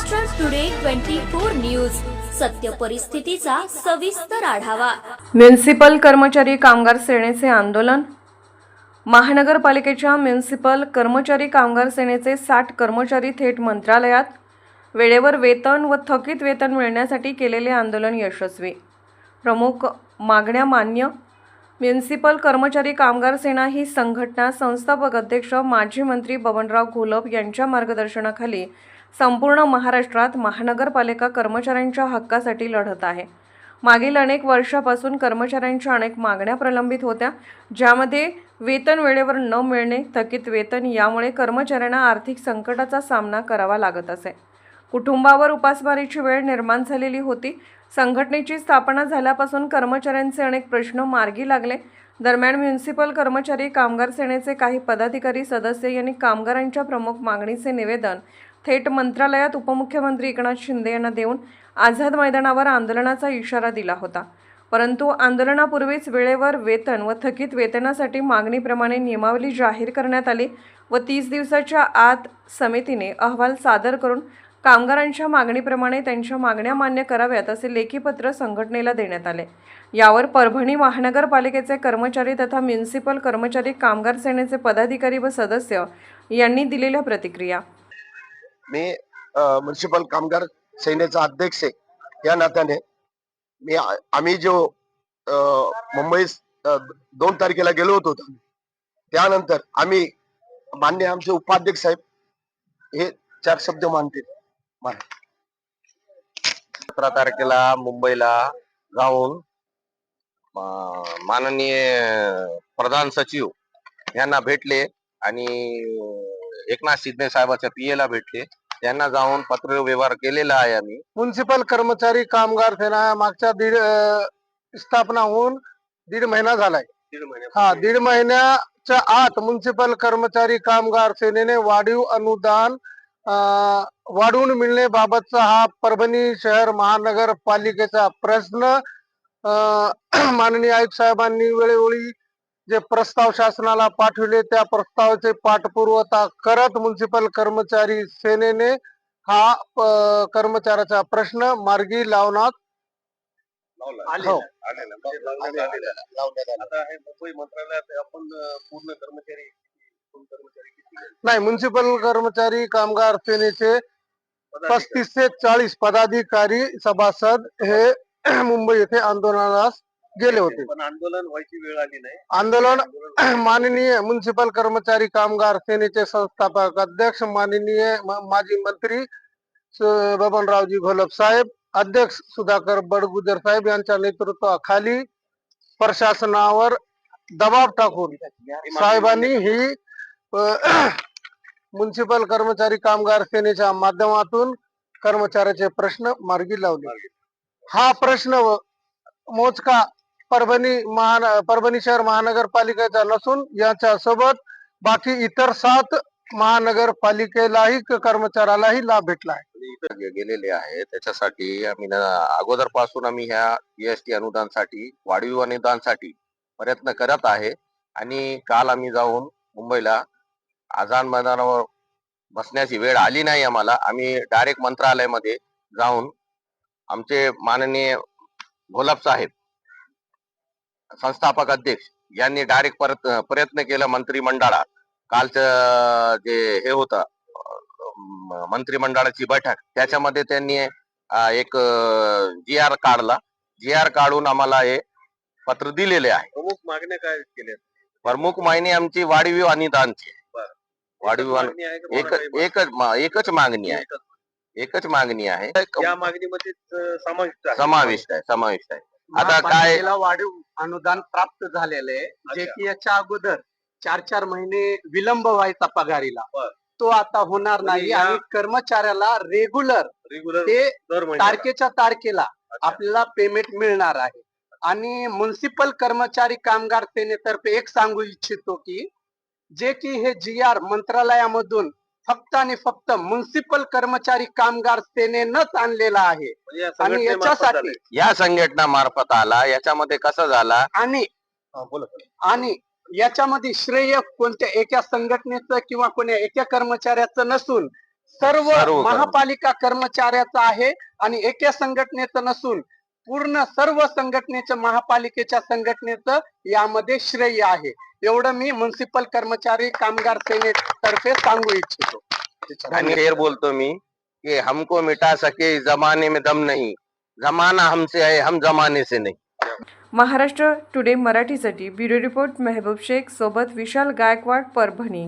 Maharashtra today twenty four news सत्य परिस्थितीचा सविस्तर आढावा. म्युन्सिपल कर्मचारी कामगार सेनेचे आंदोलन. महानगरपालिकेच्या म्युन्सिपल कर्मचारी कामगार सेनेचे साठ कर्मचारी थेट मंत्रालयात. वेळेवर वेतन व थकीत वेतन मिळण्यासाठी केलेले आंदोलन यशस्वी. प्रमुख मागण्या मान्य. म्युन्सिपल कर्मचारी कामगार सेना ही संघटना संस्थापक अध्यक्ष माजी मंत्री बबनराव घोलप यांच्या मार्गदर्शनाखाली संपूर्ण महाराष्ट्रात महानगरपालिका कर्मचाऱ्यांच्या हक्कासाठी लढत आहे. मागील अनेक वर्षापासून कर्मचाऱ्यांच्या अनेक मागण्या प्रलंबित होत्या ज्यामध्ये वेतन वेळेवर न मिळणे थकीत वेतन यामुळे कर्मचाऱ्यांना आर्थिक संकटाचा सामना करावा लागत असे. कुटुंबावर उपासमारीची वेळ निर्माण झालेली होती. संघटनेची स्थापना झाल्यापासून कर्मचाऱ्यांचे अनेक प्रश्न मार्गी लागले. दरम्यान म्युन्सिपल कर्मचारी कामगार सेनेचे काही पदाधिकारी सदस्य यांनी कामगारांच्या प्रमुख मागणीचे निवेदन थेट मंत्रालयात उपमुख्यमंत्री एकनाथ शिंदे यांना देऊन आझाद मैदानावर आंदोलनाचा इशारा दिला होता. परंतु आंदोलनापूर्वीच वेळेवर वेतन व थकीत वेतनासाठी मागणीप्रमाणे नियमावली जाहीर करण्यात आली व तीस दिवसाच्या आत समितीने अहवाल सादर करून कामगारांच्या मागणीप्रमाणे त्यांच्या मागण्या मान्य कराव्यात असे लेखीपत्र संघटनेला देण्यात आले. यावर परभणी महानगरपालिकेचे कर्मचारी तथा म्युन्सिपल कर्मचारी कामगार सेनेचे पदाधिकारी व सदस्य यांनी दिलेल्या प्रतिक्रिया. मी म्युन्सिपल कामगार सेनेचा अध्यक्ष आहे. या नात्याने मी आम्ही जो अ, मुंबई दोन तारखेला गेलो होतो त्यानंतर आम्ही मान्य आमचे उपाध्यक्ष साहेब हे चार शब्द मानतील. सतरा तारखेला मुंबईला जाऊन माननीय प्रधान सचिव यांना भेटले आणि एकनाथ शिंदे साहेबाच्या पीएला भेटले. त्यांना जाऊन पत्र व्यवहार केलेला आहे आम्ही. म्युन्सिपल कर्मचारी कामगार सेना मागच्या दीड अं, स्थापना होऊन दीड महिना झालाय. हा दीड महिन्याच्या आत म्युन्सिपल कर्मचारी कामगार सेनेने वाढीव अनुदान अं, वाढवून मिळण्याबाबतचा हा परभणी शहर महानगरपालिकेचा प्रश्न अं, माननीय आयुक्त साहेबांनी वेळोवेळी जे प्रस्ताव शासनाला पाठविले त्या प्रस्तावाचे पाठपुरवठा करत म्युन्सिपल कर्मचारी सेनेने हा कर्मचाऱ्याचा प्रश्न मार्गी लावण्यात हो. नाही म्युन्सिपल कर्मचारी कामगार सेनेचे पस्तीस ते चाळीस पदाधिकारी सभासद हे मुंबई येथे आंदोलनास गेले होते. पण आंदोलन व्हायची वेळ आली नाही. आंदोलन माननीय म्युन्सिपल कर्मचारी कामगार सेनेचे संस्थापक अध्यक्ष माननीय माजी मंत्री बबनरावजी घोलप साहेब अध्यक्ष सुधाकर बडगुजर साहेब यांच्या नेतृत्वाखाली प्रशासनावर दबाव टाकून साहेबांनी ही म्युन्सिपल कर्मचारी कामगार सेनेच्या माध्यमातून कर्मचाऱ्याचे प्रश्न मार्गी लावले. हा प्रश्न मोजका परभणी महान परभणी शहर महानगरपालिकेचा नसून याच्या सोबत बाकी इतर सात महानगरपालिकेलाही कर्मचाऱ्यालाही लाभ भेटला आहे. इथं गेलेले आहे. त्याच्यासाठी आम्ही अगोदरपासून आम्ही ह्या जीएसटी अनुदानसाठी वाढीव अनुदानसाठी प्रयत्न करत आहे. आणि काल आम्ही जाऊन मुंबईला आझाद मैदानावर बसण्याची वेळ आली नाही आम्हाला. आम्ही डायरेक्ट मंत्रालयामध्ये जाऊन आमचे माननीय घोलप साहेब संस्थापक अध्यक्ष यांनी डायरेक्ट परत प्रयत्न केला मंत्रिमंडळात. कालचं जे हे होतं मंत्रिमंडळाची बैठक त्याच्यामध्ये त्यांनी एक जी आर काढला. जी आर काढून आम्हाला हे पत्र दिलेले आहे. प्रमुख मागण्या काय केल्या? प्रमुख मागणी आमची वाढीव अनुदानची. वाढीव एकच मागणी आहे एकच मागणी आहे. या मागणीमध्ये समाविष्ट आहे. समाविष्ट आहे समाविष्ट आहे. आता काय वाढीव अनुदान प्राप्त झालेले आहे, जे. की याच्या अगोदर चार चार महिने विलंब व्हायचा पगारीला. तो आता होणार नाही या- आणि कर्मचाऱ्याला रेग्युलर रेग्युलर ते. तारखेच्या तारखेला. आपल्याला पेमेंट मिळणार आहे आणि म्युन्सिपल कर्मचारी कामगार सेनेतर्फे एक सांगू इच्छितो की जे की हे जी आर मंत्रालयामधून फक्त आणि फक्त म्युन्सिपल कर्मचारी कामगार सेनेनंच आणलेला आहे म्हणजे आणि याच्यासाठी. या संघटना मार्फत आला याच्यामध्ये कसं झाला आणि हा. आणि याच्यामध्ये श्रेय कोणत्या एका संघटनेचं किंवा कोण्या एका कर्मचाऱ्याचं नसून सर्व महापालिका कर्मचाऱ्याचा आहे आणि एका संघटनेचं नसून पूर्ण सर्व संघटनेचं महापालिकेच्या संघटनेचं यामध्ये श्रेय आहे. एवढं मी म्युन्सिपल कर्मचारी कामगार सेनेतर्फे सांगू इच्छितो. बोलतो मी की हमको मिटा सके जमाने में दम नहीं. जमाना हमसे है हम जमाने से नहीं. महाराष्ट्र टुडे मराठीसाठी ब्युरो रिपोर्ट मेहबूब शेख सोबत विशाल गायकवाड परभणी.